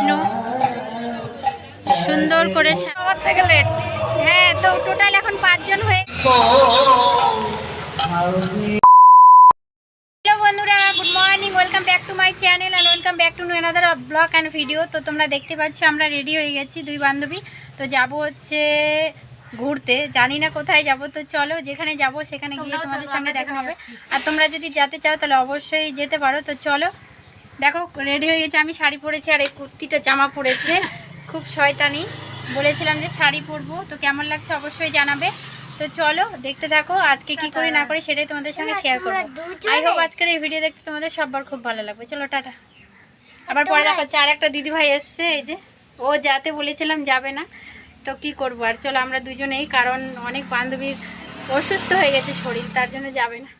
বিষ্ণু। সুন্দর করে হ্যাঁ তো টোটাল এখন পাঁচজন হয়ে good morning welcome back to my channel welcome back to and video তো তোমরা দেখতে আমরা রেডি হয়ে গেছি দুই বান্ধবী। তো হচ্ছে ঘুরতে। জানি না কোথায় তো চলো যেখানে সেখানে গিয়ে তোমাদের সঙ্গে দেখা হবে। আর তোমরা যদি যেতে চাও তাহলে অবশ্যই যেতে পারো তো চলো। দেখো রেডি হয়ে গেছে। আমি শাড়ি পরেছি আর এই কুর্তিটা জামা পরেছে। খুব শয়তানি। বলেছিলাম যে শাড়ি পরবো। তো কেমন লাগছে অবশ্যই জানাবে। তো চলো দেখতে থাকো। আজকে কি করে না করে সেটাই তোমাদের সঙ্গে শেয়ার করব। আই হোপ আজকের এই ভিডিও দেখতে তোমাদের সবার খুব ভালো লাগবে। চলো টাটা। আবার পরে দেখো আর একটা দিদিভাই এসছে এই যে। ও যাতে বলেছিলাম যাবে না। তো কি করব? আর চলো আমরা দুজনেই কারণ অনেক বান্ধবীর অসুস্থ হয়ে গেছে শরীর তার জন্য যাবে না।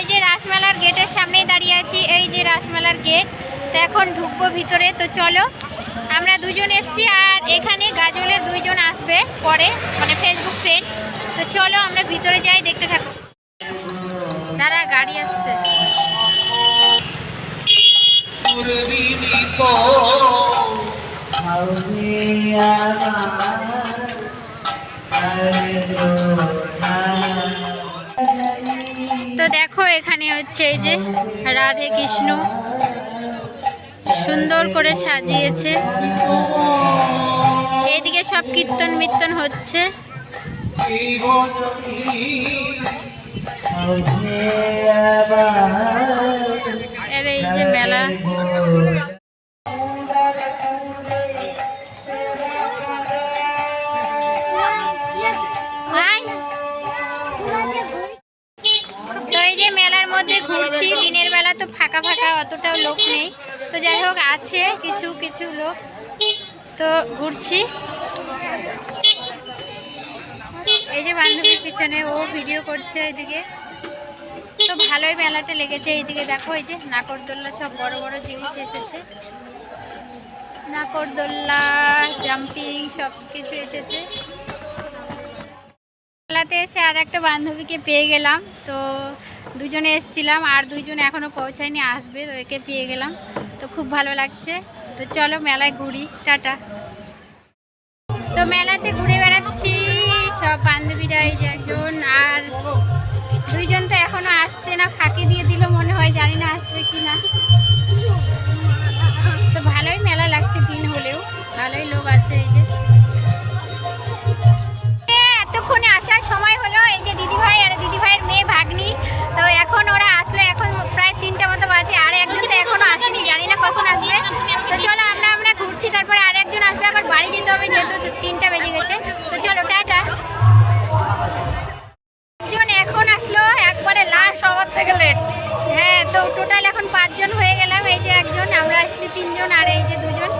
এই যে রাসমেলার গেটের সামনেই দাঁড়িয়ে আছি, এই যে রাসমেলার গেট। তো এখন ঢুকবো ভিতরে, তো চলো। আমরা দুজন এসছি আর এখানে গাজলের দুইজন আসবে পরে মানে ফেসবুক ফ্রেন্ড তো চলো আমরা ভিতরে যাই, দেখতে থাকো। দাঁড়া, গাড়ি আসছে। তো দেখো, এখানে হচ্ছে এই যে রাধে কৃষ্ণ। সুন্দর করে সাজিয়েছে। এইদিকে সব কীর্তন মিত্তন হচ্ছে। ফাঁকা ফাঁকা অতটাও লোক নেই। তো যাই হোক, আছে কিছু কিছু লোক। তো ঘুরছি। এই যে বান্ধবীর পিছনে ও ভিডিও করছে এইদিকে তো ভালোই মেলাটা লেগেছে। এইদিকে দেখো, এই যে নাকরদোল্লা সব বড় বড় জিনিস এসেছে। নাকরদোল্লা জাম্পিং সব কিছু এসেছে। মেলাতে এসে আর একটা বান্ধবীকে পেয়ে গেলাম। তো দুজনে এসছিলাম আর দুইজন এখনও পৌঁছায়নি, আসবে, তো একে পেয়ে গেলাম। তো খুব ভালো লাগছে। তো চলো মেলায় ঘুরি, টাটা। তো মেলাতে ঘুরে বেড়াচ্ছি, সব বান্ধবীরা এই একজন আর দুইজন তো এখনও আসছে না, ফাঁকি দিয়ে দিল মনে হয়, জানি না আসবে কি না। তো ভালোই মেলা লাগছে দিন হলেও, ভালোই লোক আছে এই যে। সময় হলো এই যে দিদিভাই আর দিদিভাইয়ের মেয়ে ভাগ্নি। তো এখন ওরা আসলো এখন প্রায় তিনটা মতো বাজে আর একজন তো এখনও আসেনি জানি না কখন আসবে। তো চলো আমরা আমরা ঘুরছি তারপরে আর একজন আসবে আবার বাড়ি যেতে হবে যেহেতু তিনটা বেজে গেছে। তো চলো টাটা। একজন এখন আসলো একবারে লাস্ট সবার থেকে লেট হ্যাঁ তো টোটাল এখন পাঁচজন হয়ে গেলাম এই যে একজন আমরা আসছি তিনজন আর এই যে দুজন।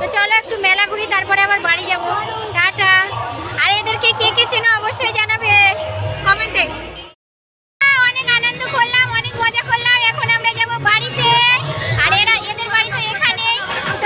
তো চলো একটু মেলা ঘুরি তারপরে আবার বাড়ি যাব।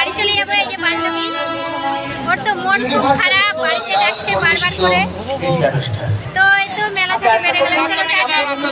বাড়ি চলে যাব এই যে বান্ধবী ওর তো মন খুব খারাপ, বাড়িতে ডাকছে বারবার করে তো এই তো মেলা থেকে বেড়ে গেলাম।